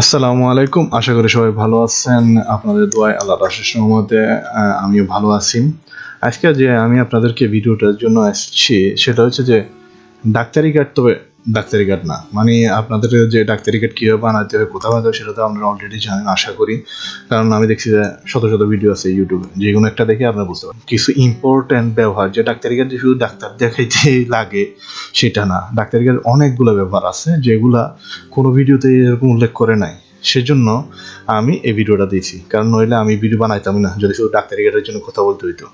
আসসালামু আলাইকুম। আশা করি সবাই ভালো আছেন। আপনাদের দোয়ায় আল্লাহ রাশের রহমতে আমিও ভালো আছি। আজকে যে আমি আপনাদেরকে ভিডিওটার জন্য আসছি, সেটা হচ্ছে যে ডাক্তারি কার্ড তবে ডাক্তারি কার্ড না। মানে আপনাদের যে ডাক্তারি কার্ড কীভাবে বানাতে হবে কোথাও বানাতে হবে সেটা তো আপনারা অলরেডি জানেন, আশা করি। কারণ আমি দেখছি যে শত শত ভিডিও আছে ইউটিউবে যে কোনো একটা দেখে আপনারা বুঝতে পারেন কিছু ইম্পর্ট্যান্ট ব্যবহার, যে ডাক্তারি কার্ড শুধু ডাক্তার দেখাইতে লাগে, সেটা না। ডাক্তারি কার্ড অনেকগুলো ব্যবহার আছে, যেগুলা কোনো ভিডিওতে এরকম উল্লেখ করে নাই। সেজন্য আমি এই ভিডিওটা দিয়েছি। কারণ নইলে আমি ভিডিও বানাইতাম না, যদি শুধু ডাক্তারি কার্ডের জন্য কথা বলতে হইতো।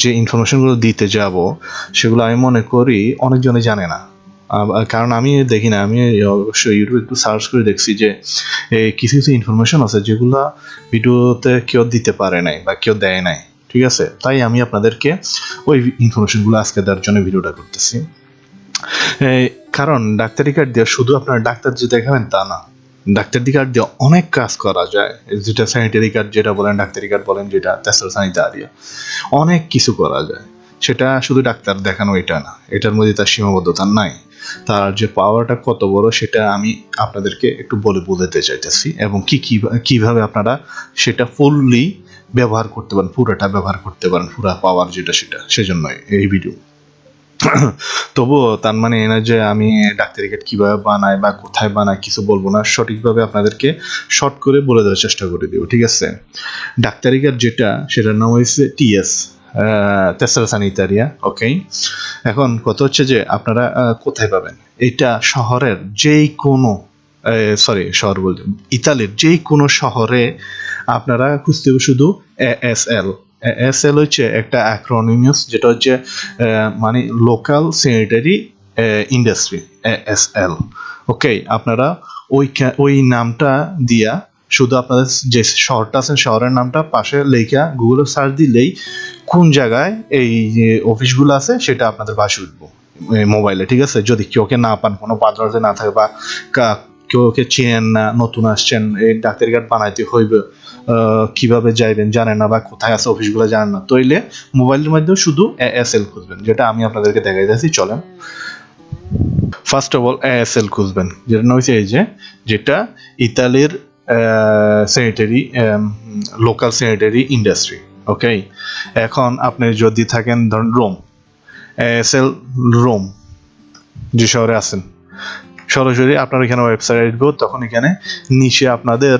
যে ইনফরমেশনগুলো দিতে যাব, সেগুলো আমি মনে করি অনেকজনে জানে না। কারণ আমি দেখি না, আমি অবশ্যই ইউটিউবে একটু সার্চ করে দেখছি যে কিছু কিছু ইনফরমেশন আছে যেগুলো ভিডিওতে কেউ দিতে পারে নাই বা কেউ দেয় নাই, ঠিক আছে? তাই আমি আপনাদেরকে ওই ইনফরমেশনগুলো আজকে দেওয়ার জন্য ভিডিওটা করতেছি। কারণ ডাক্তারি কার্ড দিয়ে শুধু আপনার ডাক্তার যে দেখাবেন তা না। ডাক্তারি কার্ড দিয়ে অনেক কাজ করা যায়, যেটা স্যানিটারি কার্ড যেটা বলেন, ডাক্তারি কার্ড বলেন, যেটা তেসরা স্যানিটারিয়া অনেক কিছু করা যায়। সেটা শুধু ডাক্তার দেখানো এটা না, এটার মধ্যে তার সীমাবদ্ধতা নাই। তার যে পাওয়ারটা কত বড় সেটা আমি আপনাদেরকে একটু বলে বোঝাতে চাইতেছি এবং কি কীভাবে আপনারা সেটা ফুললি ব্যবহার করতে পারেন, পুরোটা ব্যবহার করতে পারেন, পুরা পাওয়ার যেটা সেটা, সেজন্যই এই ভিডিও তবুও তার মানে এ যে আমি ডাক্তারি কার্ড কীভাবে বানাই বা কোথায় বানাই কিছু বলব না, সঠিকভাবে আপনাদেরকে শর্ট করে বলে দেওয়ার চেষ্টা করে দিব, ঠিক আছে? ডাক্তারি কার্ড যেটা, সেটার নাম হয়েছে টিএস তেসরা সানিটারিয়া ওকে এখন কথা হচ্ছে যে আপনারা কোথায় পাবেন? এটা শহরের যেই কোনো সরি শহর বলতে, ইতালির যেই কোনো শহরে আপনারা খুঁজতে শুধু এস এল এস এল হচ্ছে একটা অ্যাক্রোনিমিয়াস যেটা হচ্ছে মানে local sanitary industry S L. Okay আপনারা ওই কা- ওই নামটা দিয়া শুধু আপনাদের যে শহরটা আছে, শহরের নামটা পাশে লেখা গুগলে সার্চ দিলেই কোন জায়গায় এই যে অফিসগুলো আছে, সেটা আপনাদের বাসে উঠবো মোবাইলে ঠিক আছে? যদি কেউকে না পান, কোনো পাত্রতে না থাকে বা কা- কেউকে চেনেন না, নতুন আসছেন, এই ডাক্তারি কার্ড বানাইতে হইবে কীভাবে যাইবেন, জানেন না বা কোথায় আছে অফিসগুলো জানেন না। তইলে মোবাইলের মাধ্যমে শুধু এস এল খুঁজবেন, যেটা আমি আপনাদেরকে দেখাই যাচ্ছি চলেন ফার্স্ট অফ অল এএসএল খুঁজবেন, যেটা হচ্ছে এই যে, যেটা ইতালির sanitary local sanitary industry okay এখন আপনি যদি থাকেন, ধরুন রোম এএসএল রোম যে শহরে আছেন, সরাসরি আপনার এখানে ওয়েবসাইট আসবে, তখন এখানে নিচে আপনাদের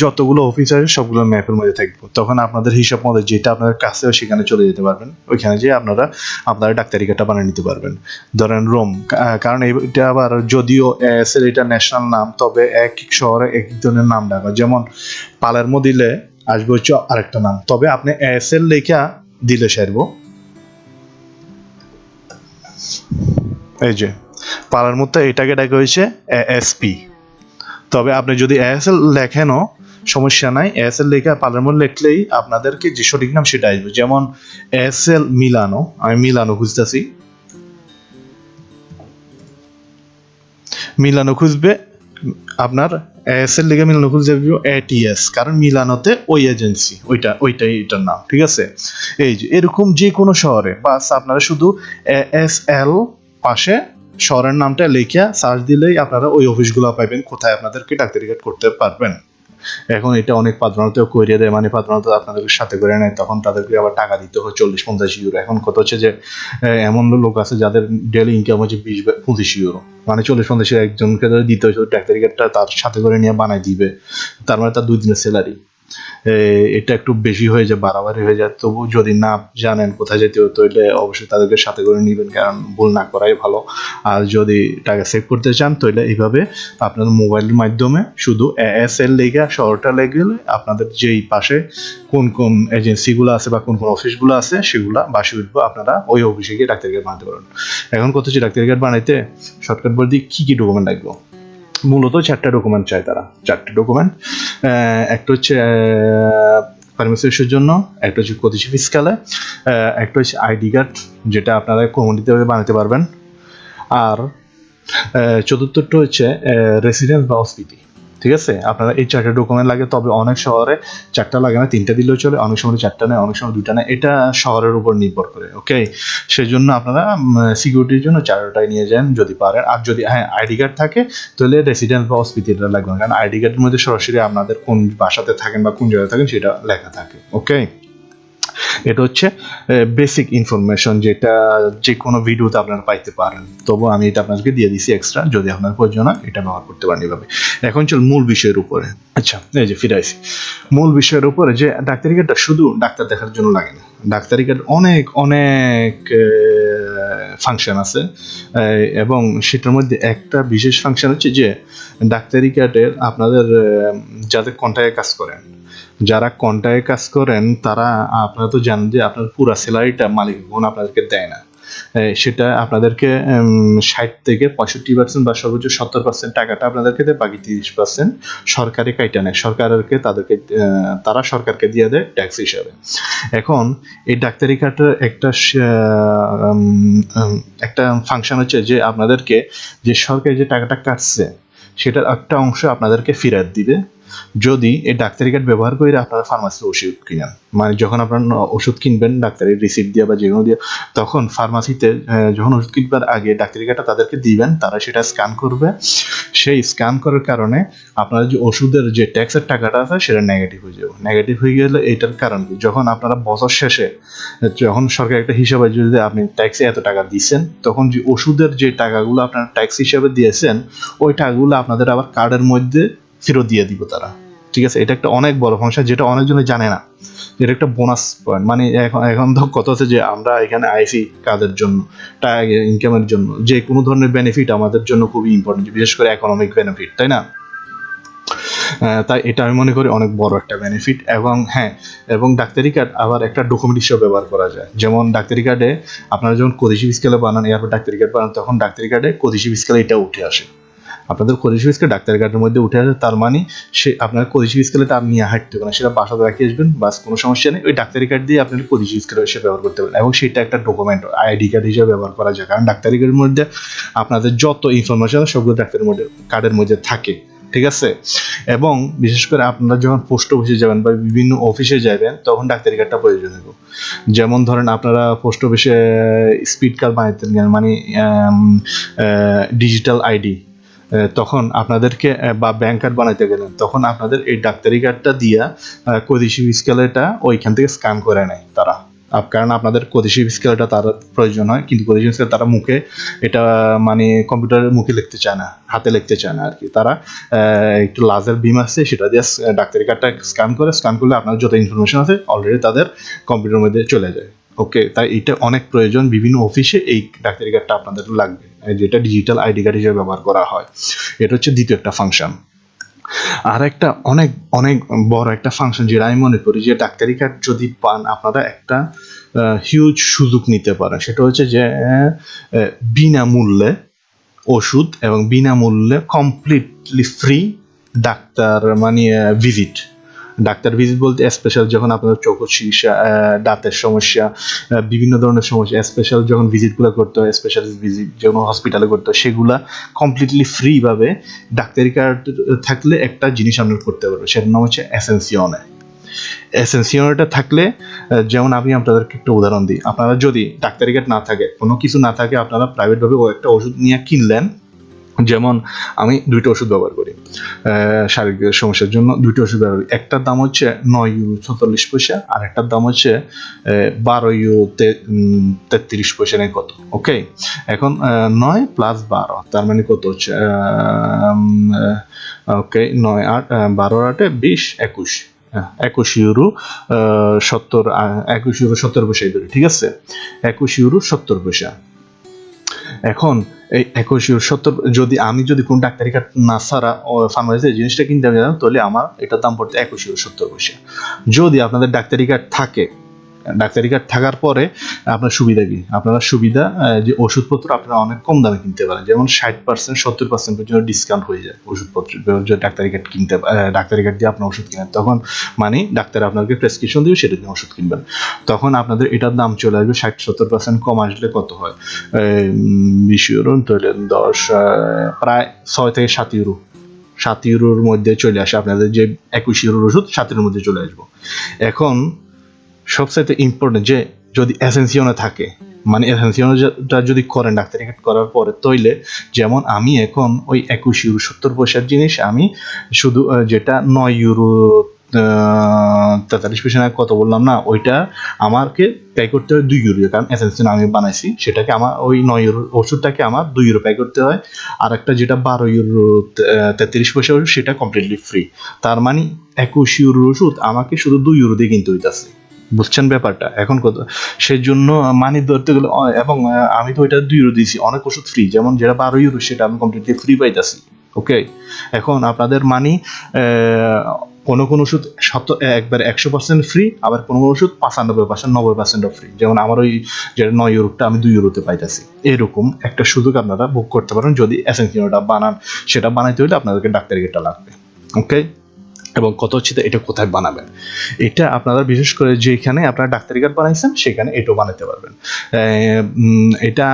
যতগুলো অফিস আছে সবগুলো ম্যাপের মধ্যে থাকবে। তখন আপনাদের হিসাব মতো যেটা আপনাদের কাছে সেখানে চলে যেতে পারবেন। ওইখানে যেয়ে আপনারা আপনারা ডাক্তারি কার্ডটা বানিয়ে নিতে পারবেন। ধরেন রোম কারণ এটা আবার যদিও এসের এটা ন্যাশনাল নাম, তবে এক শহরে এক ধরনের নাম ডাকা। যেমন পালেরমো দিলে আসবে হচ্ছে আরেকটা নাম। তবে আপনি এসএল লেখা দিলে সারবো। এই যে পালার মধ্যে এটাকে ডাকা হয়েছে এসপি তবে আপনি যদি এএসএল লেখেনও, সমস্যা নাই। এএসএল লেখা পালারমো লিখলেই আপনাদেরকে যে সঠিক নাম সেটা আসবে। যেমন এসএল মিলানো, আমি মিলানো খুঁজতেছি। মিলানো খুঁজবে, আপনার এএসএল লেগে মিলানো খুঁজে এটিএস কারণ মিলানোতে ওই এজেন্সি ওইটা, ওইটাই এটার নাম, ঠিক আছে? এই যে, এরকম যে কোনো শহরে, বাস আপনারা শুধু এএসএল পাশে শহরের নামটা লিখে সার্চ দিলেই আপনারা ওই অফিসগুলো পাবেন কোথায় আপনাদেরকে ডাক্তারি কার্ড করতে পারবেন। এখন এটা অনেক পাত্রনাতেও করিয়ে দেয় মানে পাত্রনাতে আপনাদেরকে সাথে করে নেয়, তখন তাদেরকে আবার টাকা দিতে হয় চল্লিশ পঞ্চাশ ইউরো এখন কত হচ্ছে যে এমন লোক আছে যাদের ডেলি ইনকাম হচ্ছে বিশ পঁচিশ ইউরো মানে চল্লিশ পঞ্চাশ একজনকে দিতে হয়, ডাক্তারি কার্ডটা তার সাথে করে নিয়ে বানাই দিবে। তার মানে তার দুই দিনের স্যালারি এটা একটু বেশি হয়ে যায়, বাড়াবাড়ি হয়ে যায়। তবু যদি না জানেন কোথায় যেতে হবে, তাহলে অবশ্যই তাদেরকে সাথে করে নেবেন, কারণ ভুল না করাই ভালো। আর যদি টাকা সেভ করতে চান, তাহলে এইভাবে আপনার মোবাইলের মাধ্যমে শুধু এস এল লেগে শহরটা লেগে গেলে আপনাদের যেই পাশে কোন কোন এজেন্সিগুলো আছে বা কোন কোন অফিসগুলো আছে, সেগুলা বাসি উঠবো, আপনারা ওই অফিসে গিয়ে ডাক্তারি কার্ড বানাতে পারেন এখন কত হচ্ছে ডাক্তারি কার্ড বানাইতে শর্টকাট বলতে কি কি ডকুমেন্ট লাগবে? মূলত চারটা ডকুমেন্ট চায় তারা, চারটে ডকুমেন্ট একটা হচ্ছে ফার্মেসিস্টের জন্য, একটা হচ্ছে কতিশি ফিসকালে একটা হচ্ছে আইডি কার্ড যেটা আপনারা কমিউনিটিতে বানাতে পারবেন। আর চতুর্থটা হচ্ছে রেসিডেন্স বা হসপিটি ঠিক আছে? আপনারা এই চারটা ডকুমেন্ট লাগে, তবে অনেক শহরে চারটা লাগে না, তিনটা দিলেও চলে, অনেক সময় চারটা নেয়, অনেক সময় দুটা নেয়। এটা শহরের উপর নির্ভর করে ওকে সেই জন্য আপনারা সিকিউরিটির জন্য চারটাই নিয়ে যান যদি পারেন। আর যদি হ্যাঁ আইডি কার্ড থাকে, তাহলে রেসিডেন্ট বা হসপিটালটা লাগবে না। কারণ আইডি কার্ডের মধ্যে সরাসরি আপনাদের কোন বাসাতে থাকেন বা কোন জায়গায় থাকেন, সেটা লেখা থাকে ওকে এটা হচ্ছে বেসিক ইনফরমেশন যেটা যে কোনো ভিডিওতে আপনারা পাইতে পারেন। তবু আমি এটা আপনাদেরকে দিয়ে দিছি এক্সট্রা যদি আপনার প্রয়োজন হয়, এটা ব্যবহার করতে পারেন এভাবে। এখন চল মূল বিষয়ের উপরে। আচ্ছা এই যে ফিরে আসি। মূল বিষয়ের উপরে যে ডাক্তারি কার্ডটা শুধু ডাক্তার দেখার জন্য লাগে না। ডাক্তারি কার্ড অনেক অনেক ফাংশন আছে। এবং সেটার মধ্যে একটা বিশেষ ফাংশন হচ্ছে যে, ডাক্তারি কার্ডের আপনাদের যাদের কন্ট্যাক্টে কাজ করেন যারা কন্ট্রাক্টে কাজ করেন, তারা, আপনারা তো জানেন যে আপনার পুরো স্যালারিটা মালিক বোন আপনাদেরকে দেয় না। সেটা আপনাদেরকে ষাট থেকে পঁয়ষট্টি পার্সেন্ট বা সর্বোচ্চ সত্তর পার্সেন্ট টাকাটা আপনাদেরকে দেয়, বাকি তিরিশ পার্সেন্ট সরকারি কাইটা নেয়। সরকারকে তাদেরকে তারা সরকারকে দিয়ে দেয় ট্যাক্স হিসাবে। এখন এই ডাক্তারি কার্ডের একটা একটা ফাংশন হচ্ছে যে আপনাদেরকে যে সরকারি যে টাকাটা কাটছে, সেটার একটা অংশ আপনাদেরকে ফেরত দিবে। যদি এই ডাক্তারি কার্ড ব্যবহার করে আপনারা ফার্মাসিতে ওষুধ কিনেন। মানে যখন আপনার ওষুধ কিনবেন ডাক্তারের রিসিপ্ট দিয়ে বা যে কোনো দিয়ে, তখন ফার্মাসিতে যখন ওষুধ কিনবার আগে ডাক্তারি কার্ডটা তাদেরকে দিবেন, তারা সেটা স্ক্যান করবে। সেই স্ক্যান করার কারণে আপনারা যে ওষুধের যে ট্যাক্সের টাকাটা আছে, সেটা নেগেটিভ হয়ে যাবে। নেগেটিভ হয়ে গেলে এটার কারণ কি? যখন আপনারা বছর শেষে, যখন সরকার একটা হিসাবে যদি আপনি ট্যাক্সে এত টাকা দিচ্ছেন তখন যে ওষুধের যে টাকাগুলো আপনারা ট্যাক্স হিসাবে দিয়েছেন, ওই টাকাগুলো আপনাদের আবার কার্ডের মধ্যে ফেরত দিয়ে দিব তারা। ঠিক আছে? এটা একটা অনেক বড় ফাংশন, যেটা অনেকজনে জানে না। এটা একটা বোনাস পয়েন্ট মানে এখন এখন তো কথা আছে যে আমরা এখানে আইসি কাজের জন্য, টাকা ইনকামের জন্য। যে কোনো ধরনের বেনিফিট আমাদের জন্য খুবই ইম্পর্টেন্ট বিশেষ করে ইকোনমিক বেনিফিট তাই না? তাই এটা আমি মনে করি অনেক বড় একটা বেনিফিট এবং হ্যাঁ এবং ডাক্তারি কার্ড আবার একটা ডকুমেন্ট হিসেবে ব্যবহার করা যায়। যেমন ডাক্তারি কার্ডে আপনারা যখন কদিশি স্কেলে বানান, এরপর ডাক্তারি কার্ড বানান, তখন ডাক্তারি কার্ডে কদিশি স্কেলে এটা উঠে আসে। আপনাদের কদিশি স্কেল ডাক্তারি কার্ডের মধ্যে উঠে আসে তার মানে সে আপনার কদিশি স্কেলে তার নিয়ে হাঁটতে হবে না সেটা বাসাতে রেখে আসবেন বাস কোনো সমস্যা নেই। ওই ডাক্তারি কার্ড দিয়ে আপনার কদিশি স্কেল হিসেবে ব্যবহার করতে পারেন এবং সেটা একটা ডকুমেন্ট আইডি কার্ড হিসেবে ব্যবহার করা যায়। কারণ ডাক্তারি কার্ডের মধ্যে আপনাদের যত ইনফরমেশন সবগুলো ডাক্তারের মধ্যে কার্ডের মধ্যে থাকে। ঠিক আছে? এবং বিশেষ করে আপনারা যখন পোস্ট অফিসে যাবেন বা বিভিন্ন অফিসে যাবেন তখন ডাক্তারি কার্ডটা প্রয়োজন হবে। যেমন ধরেন আপনারা পোস্ট অফিসে স্পিড কার্ড গেলেন, মানে ডিজিটাল আইডি তখন আপনাদেরকে বা ব্যাংক কার্ড বানাইতে গেলেন, তখন আপনাদের এই ডাক্তারি কার্ডটা দিয়া কদিশি স্কেলেটা ওইখান থেকে স্ক্যান করে নেয় তারা। কারণ আপনাদের কদিশি স্কেলটা তার প্রয়োজন হয়, কিন্তু কদিশি স্কেল তারা মুখে এটা মানে কম্পিউটারের মুখে লিখতে চায় না, হাতে লিখতে চায় না আর কি তারা একটু লাজার বিম আছে, সেটা দিয়ে ডাক্তারি কার্ডটা স্ক্যান করে স্ক্যান করলে আপনার যত ইনফরমেশন আছে অলরেডি তাদের কম্পিউটারের মধ্যে চলে যায়। ওকে তাই এটা অনেক প্রয়োজন বিভিন্ন অফিসে এই ডাক্তারি কার্ডটা আপনাদের লাগবে। যেটা ডিজিটাল আইডি কার্ড হিসেবে ব্যবহার করা হয়। এটা হচ্ছে দ্বিতীয় একটা ফাংশন আর একটা অনেক অনেক বড় একটা ফাংশন যেটা আমি মনে করি যে ডাক্তারি কার্ড যদি পান, আপনারা একটা হিউজ সুযোগ নিতে পারেন। সেটা হচ্ছে যে বিনামূল্যে ওষুধ এবং বিনামূল্যে কমপ্লিটলি ফ্রি ডাক্তার মানে ভিজিট ডাক্তার ভিজিট বলতে স্পেশাল যখন আপনার চোখ চিকিৎসা দাঁতের সমস্যা বিভিন্ন ধরনের সমস্যা স্পেশাল যখন ভিজিটগুলো করতে হয় স্পেশালিস্ট ভিজিট যখন হসপিটালে করতে হয়, সেগুলা কমপ্লিটলি ফ্রিভাবে ডাক্তারি কার্ড থাকলে একটা জিনিস আপনার করতে পারবে সেটার নাম হচ্ছে এসেন্সিয়নে এসেন্সিয়নটা থাকলে যেমন আমি আপনাদেরকে একটা উদাহরণ দিই, আপনারা যদি ডাক্তারি কার্ড না থাকে, কোনো কিছু না থাকে, আপনারা প্রাইভেটভাবে একটা ওষুধ নিয়ে কিনলেন যেমন আমি দুইটা ওষুধ ব্যবহার করি। শারীরিক সমস্যার জন্য দুইটা ওষুধ ব্যবহার করি। একটার দাম হচ্ছে নয় ইউরো ছত্রিশ পয়সা, আর একটার দাম হচ্ছে বারো ইউরো তেত্রিশ পয়সা নেই কত ওকে এখন নয় প্লাস বারো, তার মানে কত হচ্ছে ওকে নয় আট বারো আটে বিশ একুশ একুশ ইউরো সত্তর একুশ ইউরো সত্তর পয়সাই ধরি, ঠিক আছে? একুশ ইউরো সত্তর পয়সা। এখন এই একুশ সত্তর যদি আমি যদি কোন ডাক্তারি কার্ড না ছাড়া ফার্মাসিতে জিনিসটা কিনতে যেতাম তাহলে আমার এটার দাম পড়তে একুশ সত্তর পয়সা। যদি আপনাদের ডাক্তারি কার্ড থাকে ডাক্তারি কার্ড থাকার পরে আপনার সুবিধা কি? আপনারা সুবিধা যে ওষুধপত্র আপনারা অনেক কম দামে কিনতে পারেন। যেমন ষাট পার্সেন্ট সত্তর পার্সেন্ট পর্যন্ত ডিসকাউন্ট হয়ে যায় ওষুধপত্র ডাক্তারি কার্ড কিনতে ডাক্তারি কার্ড দিয়ে আপনার ওষুধ কিনেন। তখন মানে ডাক্তার আপনাকে প্রেসক্রিপশন দিবে, সেটা দিয়ে ওষুধ কিনবেন। তখন আপনাদের এটার দাম চলে আসবে ষাট সত্তর পার্সেন্ট কম আসলে কত হয়? বিশ ইউরো তাহলে দশ প্রায় ছয় থেকে সাত ইউরো সাত ইউরোর মধ্যে চলে আসে। আপনাদের যে একুশ ইউরোর ওষুধ, সাতের মধ্যে চলে আসব। এখন সবচাইতে ইম্পর্টেন্ট যে যদি এসেন্সিওনে থাকে মানে এসেন্সিওনটা যদি করেন ডাক্তারি কার্ড করার পরে তৈলে যেমন আমি এখন ওই একুশ ইউরো সত্তর পয়সার জিনিস আমি শুধু যেটা নয় ইউরো তেতাল্লিশ পয়সা কত বললাম না ওইটা আমাকে পে করতে হয় দুই ইউরো কারণ এসেন্সিওন আমি বানাইছি সেটাকে আমার ওই নয় ইউরো ওষুধটাকে আমার দুই ইউরো পে করতে হয়। আর একটা যেটা বারো ইউরো তেত্রিশ পয়সা ওষুধ সেটা কমপ্লিটলি ফ্রি তার মানে একুশ ইউরো ওষুধ আমাকে শুধু দুই ইউরো দিয়ে কিনতে হইতাছে। বুঝছেন ব্যাপারটা? এখন কত? সেই জন্য মানি ধরতে গেলে এবং আমি তো ওইটা দুই ইউরো দিয়েছি, অনেক ওষুধ ফ্রি যেমন যেটা বারো ইউরো সেটা আমি কমপ্লিটলি ফ্রি পাইতেছি ওকে এখন আপনাদের মানি কোনো কোনো ওষুধ শত একবার একশো পার্সেন্ট ফ্রি আবার কোনো কোনো ওষুধ পাঁচানব্বই পার্সেন্ট নব্বই পার্সেন্টও ফ্রি যেমন আমার ওই যেটা নয় ইউরোটা আমি দুই ইউরোতে পাইতেছি। এরকম একটা সুযোগ আপনারা বুক করতে পারেন, যদি এসেন্সিওটা বানান, সেটা বানাইতে হলে আপনাদেরকে ডাক্তারি গেটটা লাগবে ওকে এবং কত হচ্ছে এটা কোথায় বানাবেন। এটা আপনারা বিশেষ করে যেখানে আপনারা ডাক্তারি কার্ড বানাইছেন, সেখানে এটাও বানাতে পারবেন। এটা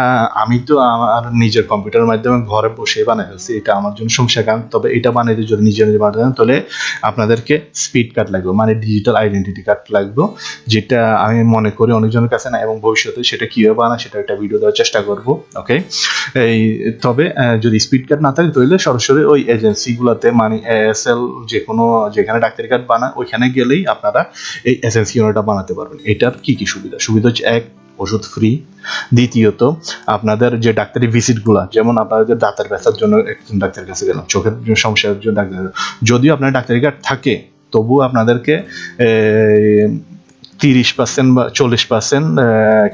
আমি তো আমার নিজের কম্পিউটারের মাধ্যমে ঘরে বসে বানাই ফেলছি। এটা আমার জন্য সমস্যা কারণ। তবে এটা বানাইতে যদি নিজে নিজে বানাতে তাহলে আপনাদেরকে স্পিড কার্ড লাগবে মানে ডিজিটাল আইডেন্টিটি কার্ড লাগবে, যেটা আমি মনে করি অনেকজনের কাছে না, এবং ভবিষ্যতে সেটা কীভাবে বানায় সেটা একটা ভিডিও দেওয়ার চেষ্টা করব ওকে এই, তবে যদি স্পিড কার্ড না থাকে, তাহলে সরাসরি ওই এজেন্সিগুলোতে মানে এএসএল যে কোনো যেখানে ডাক্তারি কার্ড বানায় ওইখানে গেলেই আপনারা এই এসএনসি ইউনিটটা বানাতে পারবেন। এটার কি কি সুবিধা? সুবিধা হচ্ছে এক, ওষুধ ফ্রি দ্বিতীয়ত, আপনাদের যে ডাক্তারি ভিজিটগুলো যেমন আপনাদের দাঁতের ব্যথার জন্য একজন ডাক্তারের কাছে গেলাম, চোখের সমস্যার জন্য ডাক্তার যদিও আপনার ডাক্তারি কার্ড থাকে তবু আপনাদেরকে তিরিশ পার্সেন্ট বা চল্লিশ পার্সেন্ট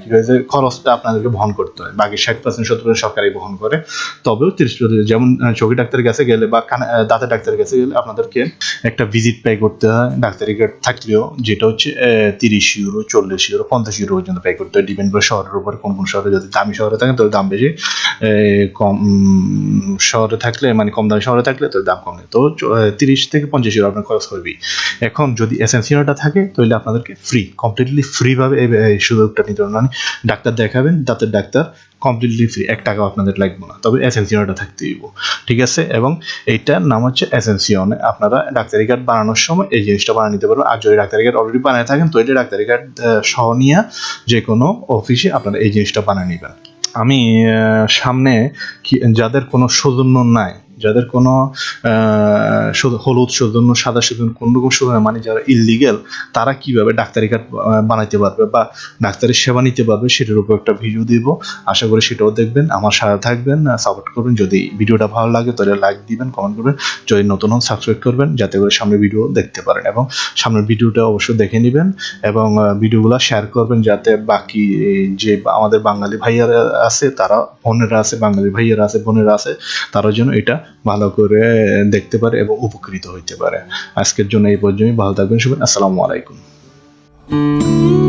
কি হয়েছে খরচটা আপনাদেরকে বহন করতে হয়। বাকি ষাট পার্সেন্ট সত্তর সরকারি বহন করে। তবেও তিরিশ যেমন চোখের ডাক্তারের কাছে গেলে বা কানে দাঁতের ডাক্তারের কাছে গেলে আপনাদেরকে একটা ভিজিট পে করতে হয়। ডাক্তারি কার্ড থাকলেও যেটা হচ্ছে তিরিশ ইউরো চল্লিশ ইউরো পঞ্চাশ ইউরো পর্যন্ত পে করতে হয়। ডিপেন্ড করে শহরের উপর কোন কোন শহরে যদি দামি শহরে থাকে, তাহলে দাম বেশি। কম শহরে থাকলে মানে কম দামি শহরে থাকলে তো দাম কম তো তিরিশ থেকে পঞ্চাশ ইউরো আপনার খরচ করবি এখন যদি এসেন্সিয়ালটা থাকে, তাহলে আপনাদেরকে ফ্রি কমপ্লিটলি ফ্রি ভাবে এই সুযোগটা নিতে পারবেন। মানে ডাক্তার দেখাবেন দাঁতের ডাক্তার কমপ্লিটলি ফ্রি এক টাকাও আপনাদের লাগবে না। তবে এসেন্সিয়ালটা থাকতে দিব ঠিক আছে? এবং এইটার নাম হচ্ছে এসেন্সিয়ন আপনারা ডাক্তারি কার্ড বানানোর সময় এই জিনিসটা বানিয়ে নিতে পারবেন। আর যদি ডাক্তারি কার্ড অলরেডি বানিয়ে থাকেন তো এটা ডাক্তারি কার্ড সহ নিয়ে যে কোনো অফিসে আপনারা এই জিনিসটা বানিয়ে নেবেন। আমি সামনে যাদের কোনো সৌজন্য নাই যাদের কোনো হলুদ সৌজন্য সাদা সৌজন্য কোন রকম সৌজন্য মানে যারা ইলিগেল তারা কীভাবে ডাক্তারি কার্ড বানাইতে পারবে বা ডাক্তারি সেবা নিতে পারবে, সেটার উপর একটা ভিডিও দিব। আশা করি সেটাও দেখবেন। আমার সাথে থাকবেন সাপোর্ট করবেন। যদি ভিডিওটা ভালো লাগে, তাহলে লাইক দিবেন কমেন্ট করবেন। যদি নতুন হন সাবস্ক্রাইব করবেন, যাতে করে সামনের ভিডিও দেখতে পারেন। এবং সামনের ভিডিওটা অবশ্যই দেখে নেবেন এবং ভিডিওগুলো শেয়ার করবেন, যাতে বাকি যে আমাদের বাঙালি ভাইয়ারা আছে, তারা, বোনেরা আছে, বাঙালি ভাইয়ারা আছে, বোনেরা আছে তারা যেন এটা ভালো করে দেখতে পারে এবং উপকৃত হইতে পারে। আজকের জন্য এই পর্যন্তই। ভালো থাকবেন সবাই আসসালামু আলাইকুম।